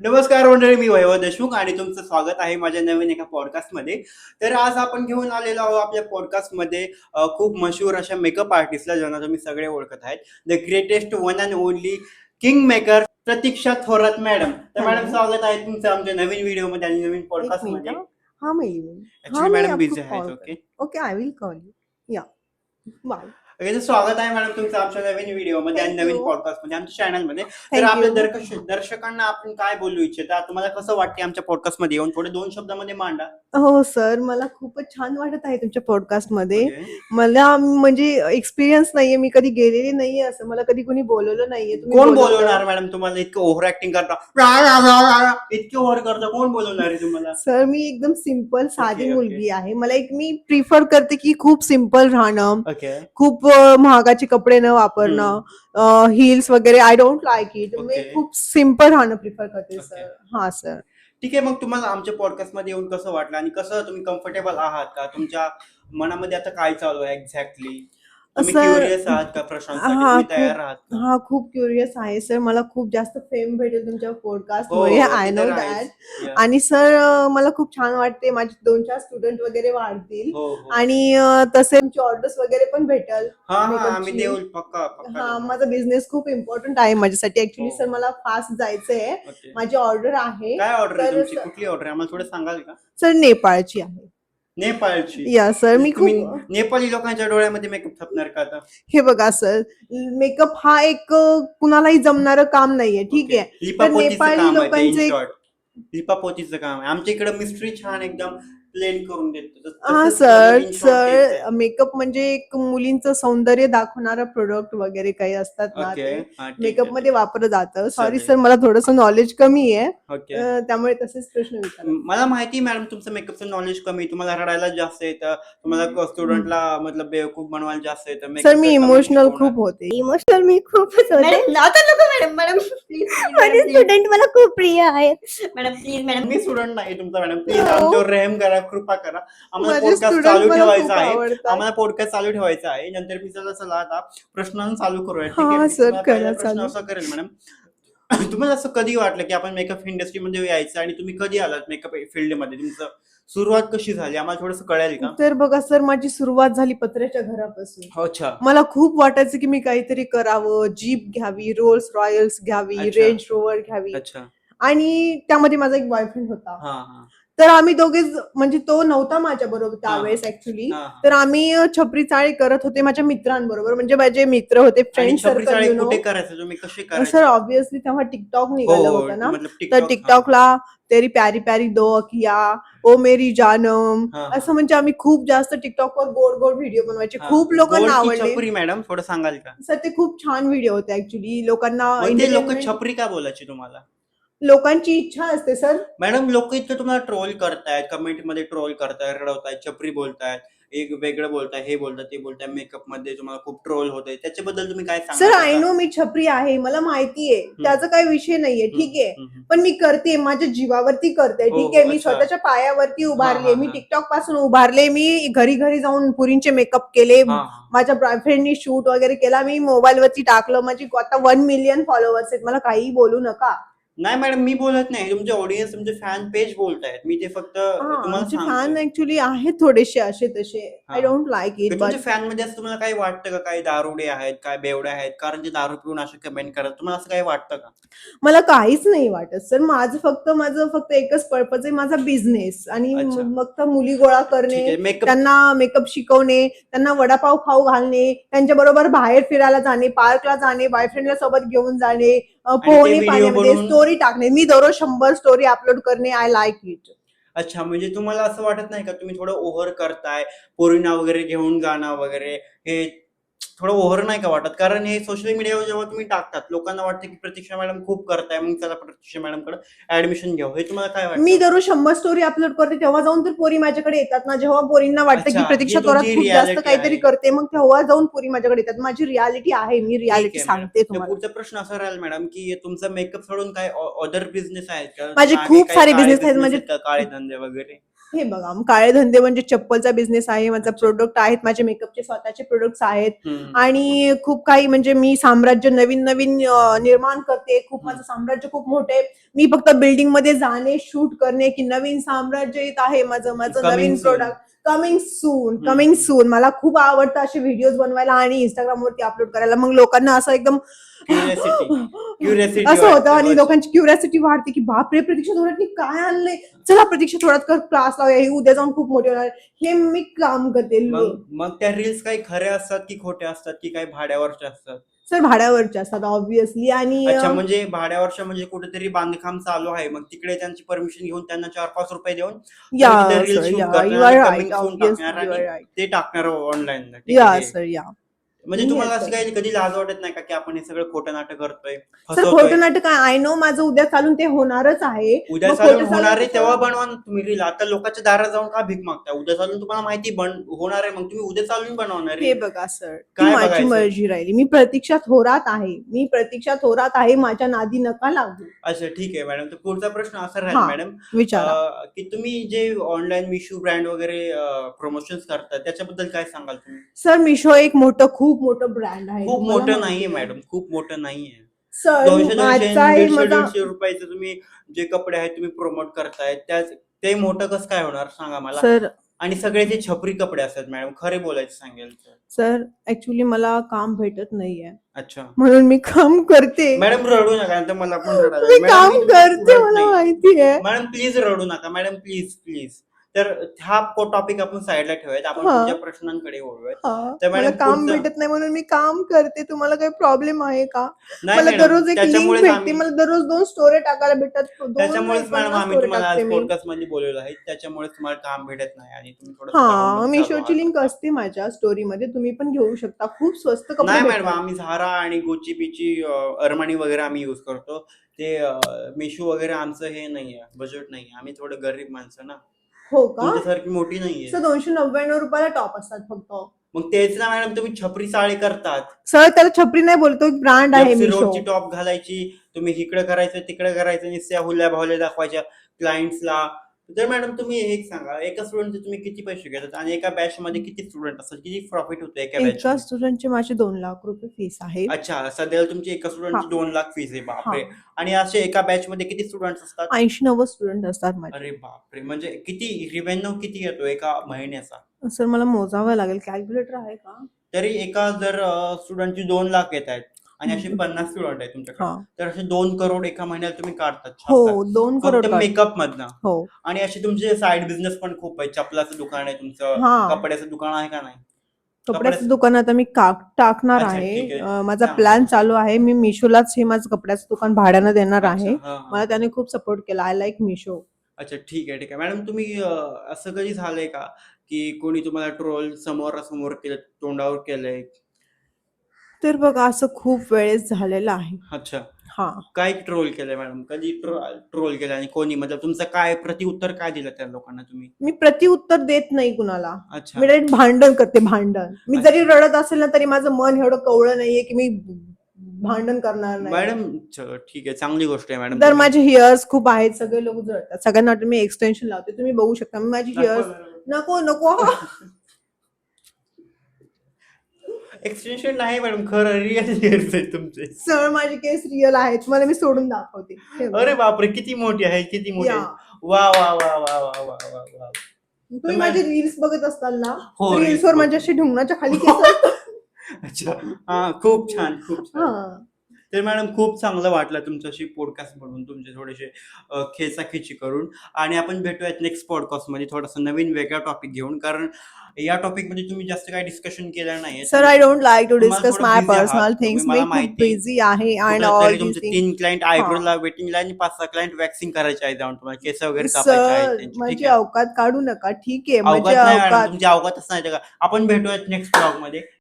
नमस्कार मंडळी मी वैभव देशमुख आणि तुमचं स्वागत आहे माझ्या नवीन एका पॉडकास्टमध्ये तर आज आपण घेऊन आलेलो आहोत आपल्या पॉडकास्टमध्ये खूप मशहूर अशा मेकअप आर्टिस्टला ज्यांना तुम्ही सगळे ओळखत आहेत. The greatest one and only king maker Pratiksha Thorat madam तर मॅडम. स्वागत आहे तुमचं आमच्या नवीन व्हिडिओमध्ये आणि नवीन पॉडकास्टमध्ये हाँ? मॅडम बिझी आहेत okay okay I will call you या बाय ओके स्वागत आहे मॅडम तुमचं आमच्या नवीन व्हिडिओमध्ये आणि नवीन you. पॉडकास्टमध्ये आमच्या चॅनलमध्ये तर आपल्या. दर्शक दर्शकांना आपण काय बोलू इच्छिता? तुम्हाला कसं वाटते आमच्या पॉडकास्टमध्ये येऊन थोडे दोन शब्दामध्ये मांडा. हो सर मला खूपच छान वाटत आहे तुमच्या पॉडकास्टमध्ये. मला म्हणजे एक्सपिरियन्स नाहीये. मी कधी गेलेली नाहीये असं. मला कधी कोणी बोलवलं नाहीये. कोण. बोलवणार मॅडम तुम्हाला? इतकं ओव्हर ऍक्टिंग करता. इतके ओव्हर करता. कोण बोलवणार आहे तुम्हाला? सर मी एकदम सिंपल साधी. मुलगी आहे. मला एक मी प्रिफर करते की खूप सिंपल राहणं. खूप महागाचे कपडे न वापरणं हिल्स वगैरे आय डोंट लाईक इट मी. खूप सिंपल राहणं प्रिफर करते. सर हा सर ठीक आहे मग तुम्हाला आमच्या पॉडकास्टमध्ये येऊन कसं वाटलं? आणि कसं तुम्ही कम्फर्टेबल आहात का? तुमच्या मनामध्ये आता काय चालू आहे एक्झॅक्टली तुम्ही Sir, क्युरियस आहात का प्रश्नांसाठी हा, तयार खूप- का? हा खूप क्युरियस आहे सर मला खूप जास्त फेम भेटेल तुमच्या हो, मुळे ते आय नो तर दॅट. Yeah. आणि सर मला खूप छान वाटते माझे दोन चार स्टुडंट वगैरे वाढतील. हो हो. आणि अ, तसे तुमची ऑर्डर्स वगैरे पण भेटल. हा हा makeup आम्ही ची. देऊ पक्का पक्का हा देऊ. माझा बिझनेस खूप इम्पॉर्टंट आहे माझ्यासाठी. ऍक्च्युली हो. सर मला फास्ट जायचंय. Okay. माझी ऑर्डर आहे. काय ऑर्डर आहे तर तुमची? कुठली ऑर्डर आहे? आम्हाला थोडं सांगाल का? सर नेपाळची आहे. नेपाळची. या सर मी खूप नेपाळी लोकांच्या डोळ्यामध्ये मेकअप थापणार का आता? हे बघा सर मेकअप हा एक अ, कुणालाही जमणारं काम नाहीये ठीक आहे. लिपापोतीचं नेपाळी काम आहे ते in लोकांचे- short. लिपापोतीचं काम आहे. आमच्या इकडे मिस्ट्री छान एकदम प्लेन करून देतो. हा सर सर आहे. मेकअप म्हणजे एक मुलींचं सौंदर्य दाखवणारा प्रोडक्ट वगैरे काही असतात ना ते हा, मेकअप आहे, मध्ये वापरलं जातं. सॉरी. सर मला थोडस नॉलेज कमी आहे. त्यामुळे तसेच प्रश्न विचारा मला माहिती मॅडम तुमचं मेकअपचं नॉलेज कमी तुम्हाला रडायला जास्त येतं. तुम्हाला स्टुडंटला मतलब बेवकूफ बनवायला जास्त येतं. सर मी इमोशनल. खूप होते. इमोशनल मी खूपच होते. मॅडम आता नको मॅडम मॅडम माझे स्टुडंट मला खूप प्रिय आहेत. मॅडम प्लीज मॅडम मी स्टुडंट नाही तुमचा मॅडम प्लीज हो. आमच्यावर रेहम करा. कृपा करा. आम्हाला पॉडकास्ट चालू ठेवायचा आहे. आम्हाला पॉडकास्ट चालू ठेवायचा आहे. नंतर मी चला चला आता प्रश्न चालू करूया. करा प्रश्न. असा करेल मॅडम. तुम्हाला असं कधी वाटलं की आपण मेकअप इंडस्ट्रीमध्ये यायचं आणि तुम्ही कधी आलात मेकअप फील्डमध्ये तुमचं सुरुवात कशी झाली? आम्हाला थोडंसं कळेल का? तर बघा सर माझी सुरुवात झाली पत्र्याच्या घरापासून. अच्छा. मला खूप वाटायचं की मी काहीतरी करावं. जीप घ्यावी रोल्स रॉयल्स घ्यावी. रेंज रोवर घ्यावी. अच्छा. आणि त्यामध्ये माझा एक बॉयफ्रेंड होता. तर आम्ही दोघे म्हणजे तो नव्हता माझ्या बरोबर त्यावेळेस ऍक्च्युली हा, हा. तर आम्ही छपरी चाळी करत होते माझ्या मित्रांबरोबर. म्हणजे माझे मित्र होते फ्रेंड सर्कल सर ऑब्विसली तेव्हा टिकटॉक निघालं हो, होतं ना. तर हा. टिकटॉकला तेरी प्यारी प्यारी दो अखिया ओ मेरी जानम. हा, हा. असं म्हणजे आम्ही खूप जास्त टिकटॉकवर गोड गोड व्हिडिओ बनवायचे. हा. खूप लोकांना आवडले मॅडम थोडं सांगाल का? सर ते खूप छान व्हिडिओ होते ऍक्च्युली लोकांना लोक छपरी का बोलायची तुम्हाला? लोकांची इच्छा असते सर. मॅडम लोक इतकं तुम्हाला ट्रोल करतायत कमेंटमध्ये ट्रोल करतायत रडवतायत छपरी बोलतायत एक वेगळं बोलताय हे बोलताय ते बोलताय मेकअपमध्ये तुम्हाला खूप ट्रोल होतंय. त्याच्याबद्दल तुम्ही काय सर आय नो मी छपरी आहे मला माहितीये. त्याचा काही विषय नाहीये ठीक आहे. पण मी करते माझ्या जीवावरती करते हो, ठीक आहे. मी. स्वतःच्या पायावरती उभारले मी. टिकटॉकपासून उभारले मी घरी घरी जाऊन पुरींचे मेकअप केले माझ्या बॉयफ्रेंडनी शूट वगैरे केला मी मोबाईल वरती टाकलं माझी आता वन मिलियन फॉलोअर्स आहेत मला काही बोलू नका. नाही मॅडम मी बोलत नाही. तुमचे ऑडियन्स तुमचे फॅन पेज बोलतायत. मी ते फक्त फॅन. ऍक्च्युली आहेत थोडेसे असे तसे. आय डोंट लाईक तर इट फॅनमध्ये असं तुम्हाला काही वाटतं का? काही दारुडे आहेत काय बेवडे आहेत? कारण ते दारू पिऊन असे कमेंट करत तुम्हाला असं काही वाटतं का? मला काहीच नाही वाटत सर. माझं फक्त माझं फक्त एकच पर्पज आहे माझा बिझनेस आणि अच्छा. म- फक्त मुली गोळा करणे त्यांना मेकअप शिकवणे त्यांना वडापाव खाऊ घालणे त्यांच्या बरोबर बाहेर फिरायला जाणे पार्कला जाणे बॉयफ्रेंडला सोबत घेऊन जाणे पोहणे पाण्यामध्ये स्टोरी टाकणे. मी दररोज शंभर स्टोरी अपलोड करणे आय लाईक इट अच्छा म्हणजे तुम्हाला असं वाटत नाही का तुम्ही थोडं ओव्हर करताय पोरींना वगैरे घेऊन जाणं वगैरे हे थोडं ओव्हर नाही का वाटत? कारण हे सोशल मीडियावर जेव्हा तुम्ही टाकतात लोकांना वाटतं की प्रतीक्षा मॅडम खूप करताय मग चला प्रतीक्षा मॅडमकडे ऍडमिशन घेऊ. हे तुम्हाला काय वाटतं? मी दररोज शंभर स्टोरी अपलोड करते तेव्हा जाऊन तर पोरी माझ्याकडे येतात ना. जेव्हा पोरींना वाटतं अच्छा, की प्रतीक्षा ही तुमची खूप जास्त reality काहीतरी आहे. करते मग तेव्हा जाऊन पोरी माझ्याकडे येतात. माझी रियालिटी आहे मी रियालिटी ठीक आहे, मॅडम. सांगते तर तुम्हाला. पुढचा प्रश्न असा राहील मॅडम की तुमचा मेकअप सोडून काय अदर बिझनेस आहेत का? माझे खूप सारे business आहेत, माझे- का? काळे धंदे वगैरे? हे बघा काळे धंदे म्हणजे चप्पलचा बिझनेस आहे माझा प्रोडक्ट आहेत माझे मेकअपचे स्वतःचे प्रोडक्ट्स आहेत. आणि खूप काही म्हणजे मी साम्राज्य नवीन नवीन निर्माण करते. खूप माझं साम्राज्य खूप मोठे मी फक्त बिल्डिंगमध्ये जाणे शूट करणे की नवीन साम्राज्य येत आहे माझं माझं नवीन. Product coming soon. Coming soon मला खूप आवडतं असे व्हिडिओज बनवायला आणि इंस्टाग्राम वरती अपलोड करायला. मग लोकांना असं एकदम असं होतं आणि. लोकांची क्युरियासिटी वाढते की बापरे प्रतीक्षा थोरातनी काय आणलंय? चला प्रतीक्षा थोरात क्लास लावूया. हे उद्या जाऊन खूप मोठे होणार. हे मी काम करते. मग मग त्या रील्स काही खऱ्या असतात की खोट्या असतात की काही भाड्यावरच्या असतात? सर भाड्यावरच्या असतात ऑब्विसली आणि म्हणजे भाड्यावरच्या म्हणजे कुठेतरी बांधकाम चालू आहे. मग तिकडे त्यांची परमिशन घेऊन त्यांना चार पाच रुपये देऊन या, ते टाकणार ऑनलाईन या सर या. म्हणजे तुम्हाला. असं काही कधी लाज वाटत नाही का की आपण हे सगळं खोटं नाटक करतोय? सर फसवतोय? खोटं नाटक आय नो माझं उद्या चालून ते होणारच आहे. उद्या मग चालून खोटं होणार आहे? तेव्हा बनवा ना तुम्ही रील आता लोकांच्या दारात जाऊन का भीक मागता उद्या चालून तुम्हाला माहिती बन होणार आहे. मग तुम्ही उद्या चालून बनवणार हे बघा सर काय माझी बघायचं? मर्जी राहिली. मी प्रतीक्षा थोरात आहे. मी प्रतीक्षा थोरात आहे. माझ्या नादी नका लागू. अच्छा ठीक आहे मॅडम. तर पुढचा प्रश्न असा राहील हा. मॅडम. विचारा. अं, की तुम्ही जे ऑनलाईन मिशू ब्रँड वगैरे प्रमोशन करता त्याच्याबद्दल काय सांगाल तुम्ही? सर मिशो एक मोठं खूप मोठं ब्रँड आहे. खूप मोठं नाहीये. मॅडम खूप मोठं नाहीये. सर दोनशे दोनशे माझा आहे दीडशे माझा दीडशे रुपयाचे तुम्ही जे कपडे आहेत तुम्ही प्रमोट करताय त्या ते मोठं कसं काय होणार सांगा मला? सर आणि सगळे जे छपरी कपडे असतात मॅडम खरे बोलायचं सांगेल तर. सर ऍक्च्युली मला काम भेटत नाहीये. अच्छा. म्हणून मी काम करते. मॅडम रडू नका मला पण रडायला मी येईल. मॅडम, काम मी करते रडत मला नाही. माहिती आहे. मॅडम प्लीज रडू नका. मॅडम प्लीज प्लीज तर हा टॉपिक आपण साईडला ठेवूयात. आपण हा. पुढच्या प्रश्नांकडे वळूयात. हा, तर मला मॅडम काम पुढचं- भेटत नाही म्हणून मी काम करते. तुम्हाला काही प्रॉब्लेम आहे का? नाही मला मॅडम, दररोज एक लिंक त्याच्यामुळेच भेटते. आम्ही- मला दररोज दोन स्टोरी टाकायला भेटतात. दोन त्याच्यामुळेच नाही, मॅडम पन्नास आम्ही story तुम्हाला आज टाकते मी. पॉडकास्टमध्ये बोलवलं आहे. त्याच्यामुळे तुम्हाला काम भेटत नाही आणि तुम्ही थोडं हा मिशोची लिंक असते माझ्या स्टोरी मध्ये. तुम्ही पण घेऊ शकता. खूप स्वस्त कपडे नाही मॅडम भेटतात. आम्ही झारा आणि गोची बिची अरमानी वगैरे आम्ही युज करतो. ते मिशू वगैरे आमचं हे नाहीये. बजेट नाहीये. आम्ही थोडं गरीब माणसं ना. हो का? तुमच्यासारखी मोठी नाहीये. सर दोनशे नव्याण्णव रुपयाला टॉप असतात फक्त. मग तेच ना मॅडम तुम्ही छपरी साडी करतात. सर त्याला छपरी नाही बोलतो ब्रँड आहे मिशो रोडची टॉप घालायची तुम्ही इकडे करायचं तिकडे करायचं निस्त्या हुल्या भावल्या दाखवायच्या क्लायंट्सला तर मॅडम तुम्ही एक सांगा एका स्टुडंटचे तुम्ही किती पैसे घेतात आणि एका बॅच मध्ये किती स्टुडंट असतात? किती प्रॉफिट होतं एका बॅच एका स्टुडंटचे माझे दोन लाख रुपये फीस आहे अच्छा सध्याला तुमची एका स्टुडंटची. दोन लाख फीस आहे बापरे. आणि असे एका बॅच मध्ये किती स्टुडंट असतात? ऐंशी नव्वद स्टुडंट असतात माझे. अरे बापरे म्हणजे किती रिव्हेन्यू किती येतो एका महिन्याचा? सर मला मोजावं लागेल कॅल्क्युलेटर आहे का? तरी एका जर स्टुडंटची दोन लाख येत आहेत आणि असे पन्नास स्टुडंट आहेत तुमच्याकडे. तर असे दोन करोड एका महिन्यात तुम्ही काढतात. हो दोन करोड मेकअप मधनं हो. आणि असे तुमचे साईड बिझनेस पण खूप आहे चपलाचं दुकान आहे तुमचं कपड्याचं दुकान आहे का नाही? कपड्याचं दुकान आता मी टाकणार आहे. आहे. माझा. प्लॅन चालू आहे. मी मिशोलाच हे माझं कपड्याचं दुकान भाड्यानं देणार आहे. मला त्याने खूप सपोर्ट केला. आय लाईक मिशो अच्छा ठीक आहे ठीक आहे. मॅडम तुम्ही असं कधी झालंय का? की कोणी तुम्हाला ट्रोल समोरासमोर केलं तोंडावर केलंय? तर बघा असं खूप वेळेस झालेलं आहे. अच्छा. हा. काय ट्रोल केलंय मॅडम कधी ट्रोल केलं आणि कोणी? मतलब तुमचं काय प्रतिउत्तर काय दिलं त्या लोकांना तुम्ही? मी प्रतिउत्तर देत नाही कुणाला. अच्छा. मी डायरेक्ट भांडण करते भांडण. मी. जरी रडत असेल ना तरी माझं मन एवढं कवळं नाहीये की मी भांडण करणार नाही. मॅडम ठीक आहे. चांगली गोष्ट आहे मॅडम तर माझे हेअर्स खूप आहेत. सगळे लोक जळतात सगळ्यांना वाटतं मी एक्सटेन्शन लावते. तुम्ही बघू शकता मी माझी हेअर्स नको नको. एक्सटेन्शन नाही मॅडम खरं रिअल हेअर्स आहे तुमचे सर माझे केस रिअल आहेत मला मी सोडून दाखवते हे बघा. अरे बापरे किती मोठी आहे किती मोठी या. वा वा वा वा वा वा वा वा तुम्ही माझे रील्स बघत असताल ना हो, रील्स reels वर बघतो. माझ्या अशी ढुंगणाच्या खाली केस असतात. अच्छा हा खूप छान खूप छान हा. तर मॅडम खूप चांगलं वाटलं तुमच्याशी पॉडकास्ट म्हणून तुमचे थोडेसे खेचाखेची करून. आणि आपण भेटूयात नेक्स्ट पॉडकास्टमध्ये थोडासा नवीन वेगळा टॉपिक घेऊन. कारण या टॉपिकमध्ये तुम्ही जास्त काही डिस्कशन केलं नाही sir I don't like to discuss my. Personal things मी खूप आहे. बिझी आहे अँड ऑल तुमचे तीन क्लायंट आयब्रोला वेटिंगला आणि पाच सहा क्लायंट वॅक्सिंग करायचे आहेत जाऊन तुम्हाला. केस वगैरे कापायचे आहेत आहे. अवकात काढू नका. ठीक आहे. मॅडम. अवकात अवकातच नाही का? आपण भेटूयात नेक्स्ट ब्लॉगमध्ये.